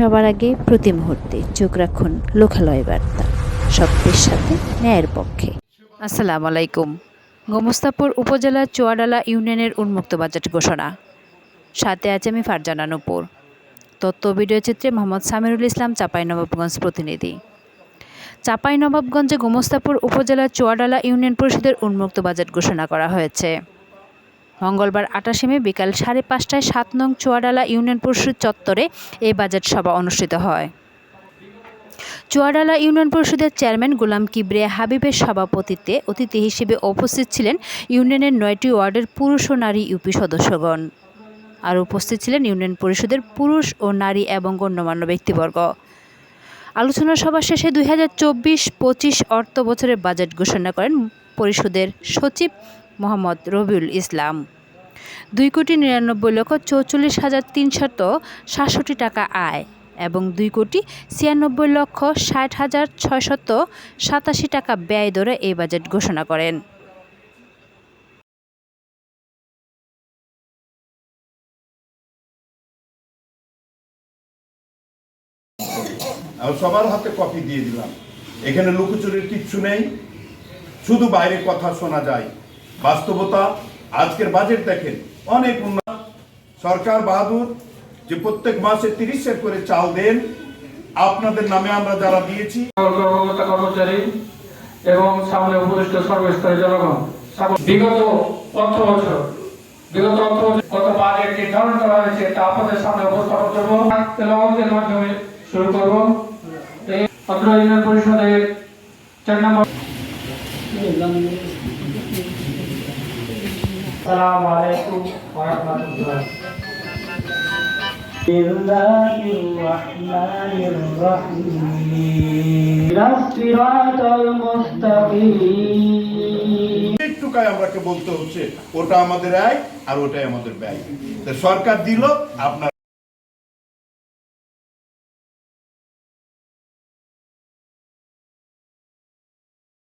সবার আগে প্রতি মুহূর্তে চোখ রাখুন লোকালয় বার্তা সত্যের সাথে ন্যায়ের পক্ষে। আসসালামু আলাইকুম। গোমস্তাপুর উপজেলার চুয়াডালা ইউনিয়নের উন্মুক্ত বাজেট ঘোষণা। সাথে আছে আমি ফারজানা নুপুর। তথ্য ভিডিও চিত্রে মোহাম্মদ সামিরুল ইসলাম, চাঁপাইনবাবগঞ্জ প্রতিনিধি। চাঁপাইনবাবগঞ্জে গোমস্তাপুর উপজেলার চুয়াডালা ইউনিয়ন পরিষদের উন্মুক্ত বাজেট ঘোষণা করা হয়েছে। মঙ্গলবার আটাশে মে বিকাল সাড়ে পাঁচটায় সাত নং চুয়াডালা ইউনিয়ন পরিষদ চত্বরে এই বাজেট সভা অনুষ্ঠিত হয়। চুয়াডালা ইউনিয়ন পরিষদের চেয়ারম্যান গোলাম কিবরিয়া হাবিবের সভাপতিত্বে অতিথি হিসেবে উপস্থিত ছিলেন ইউনিয়নের নয়টি ওয়ার্ডের পুরুষ ও নারী ইউপি সদস্যগণ। আর উপস্থিত ছিলেন ইউনিয়ন পরিষদের পুরুষ ও নারী এবং গণ্যমান্য ব্যক্তিবর্গ। আলোচনা সভা শেষে দুই হাজার চব্বিশ পঁচিশ অর্থ বছরের বাজেট ঘোষণা করেন পরিষদের সচিব মোহাম্মদ রবিউল ইসলাম। দুই কোটি নিরানব্বই লক্ষ চৌচল্লিশ হাজার তিনশত সাতষট্টি টাকা আয় এবং দুই কোটি ছিয়ানব্বই লক্ষ ষাট হাজার ছয়শত সাতাশি টাকা ব্যয় ধরে এই বাজেট ঘোষণা করেন। সবার হাতে কপি দিয়ে দিলাম। এখানে লুকোচুরির কিচ্ছু নেই। শুধু বাইরে কথা শোনা যায়। বাস্তবতা, আজকের বাজেট দেখেন, অনেক উন্নত। সরকার বাহাদুর, যে প্রত্যেক মাসে তিরিশ সের করে চাল দেন, আপনাদের নামে আমরা যারা দিয়েছি। কর্মচারী এবং সামনে উপদেষ্টা সর্বস্তরের জনগণ। বিগত অর্থ বছর, বিগত অর্থ বছর কত বাজেট নির্ধারণ করা হয়েছে তা আপনাদের সামনে উপস্থাপন করব। তেলাওয়াতের মাধ্যমে শুরু করব। এই ইউনিয়ন পরিষদের চার নম্বর আসসালামু আলাইকুম ওয়া রাহমাতুল্লাহ الله الرحمن الرحيم الصراط المستقيم একটুকায় আমরাকে বলতে হচ্ছে ওটা আমাদের আয় আর ওটাই আমাদের ব্যয় তো সরকার দিল আপনারা